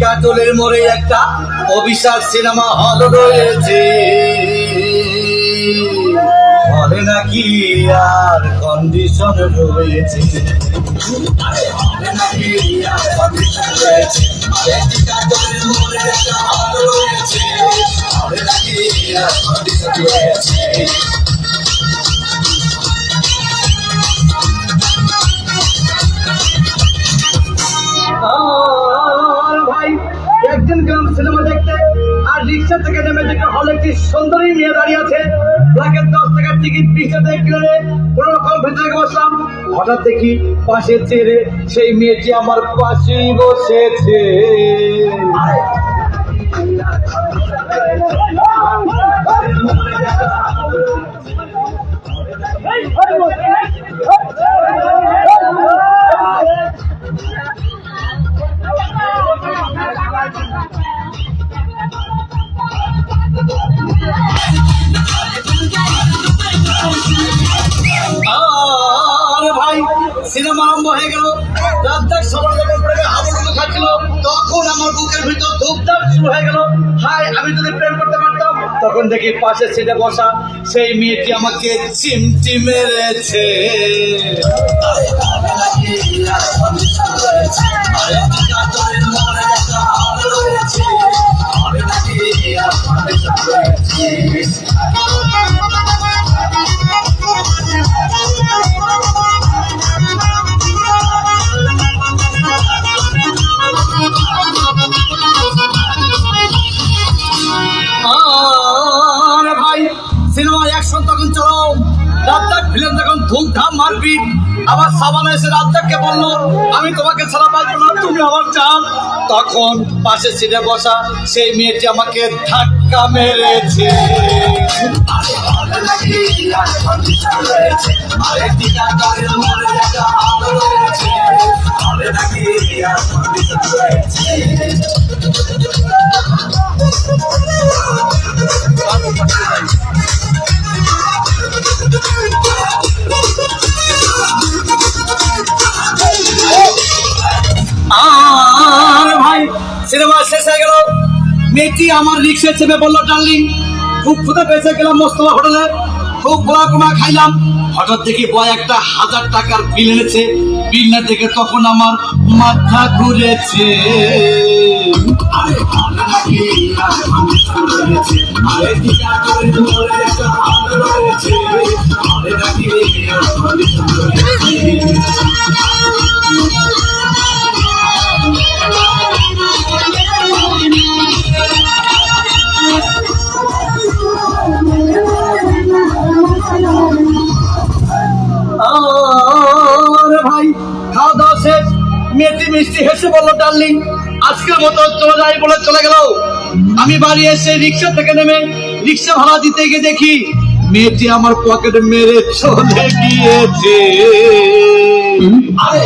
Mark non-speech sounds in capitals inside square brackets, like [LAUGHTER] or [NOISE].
কাজলের মোড়ে একটা অভিশাপ সিনেমা হল রয়েছে। হলে নাকি আর কন্ডিশন রয়েছে। রয়েছে। রিক্সা থেকে নেমে দেখে হলে একটি সুন্দরী মেয়ে দাঁড়িয়ে আছে ব্ল্যাকের দশ টাকার টিকিট বিশ টাকা কিনে কোনো রকম ভেতরে বসলাম হঠাৎ দেখি পাশে চেয়ে সেই মেয়েটি আমার পাশেই বসেছে আর সিনেমা আরম্ভ হয়ে গেল রাজ্জাক সবার যখন পড়ে হাবুডুবু থাকছিল তখন আমার বুকের ভিতর ধূপধাপ শুরু হয়ে গেল হাই আমি যদি প্রেম করতে পারতাম তখন দেখি পাশে সিটে বসা সেই মেয়েটি আমাকে চিমটি মেরেছে আবার সাবানা এসে রাজ্জাককে বলল, আমি তোমাকে ছাড়া পাইবো না, তুমি আমার চান তখন পাশে সিটে বসা সেই মেয়েটি আমাকে ধাক্কা মেরেছে। আরে ভালো সিনেমা শেষ হয়ে গেল। মেয়েটি আমার রিক্সে চেপে বলল ডার্লিং খুব খুদে পেয়েছে গেলাম মোস্তফা হোটেলে। খুব গোলা কোমা খাইলাম। হঠাৎ দেখি বয় একটা হাজার টাকার বিল এনেছে। বিল না দেখে তখন আমার মাথা ঘুরেছে। আরে [LAUGHS] [LAUGHS] মেয়েটি মিষ্টি হেসে বলল, ডার্লিং, আজকের মতো চলে যাই বলে চলে গেল আমি বাড়ি এসে রিক্সা থেকে নেমে রিক্সা ভাড়া দিতে গিয়ে দেখি মেয়েটি আমার পকেটে মেরে চলে গিয়েছে। আরে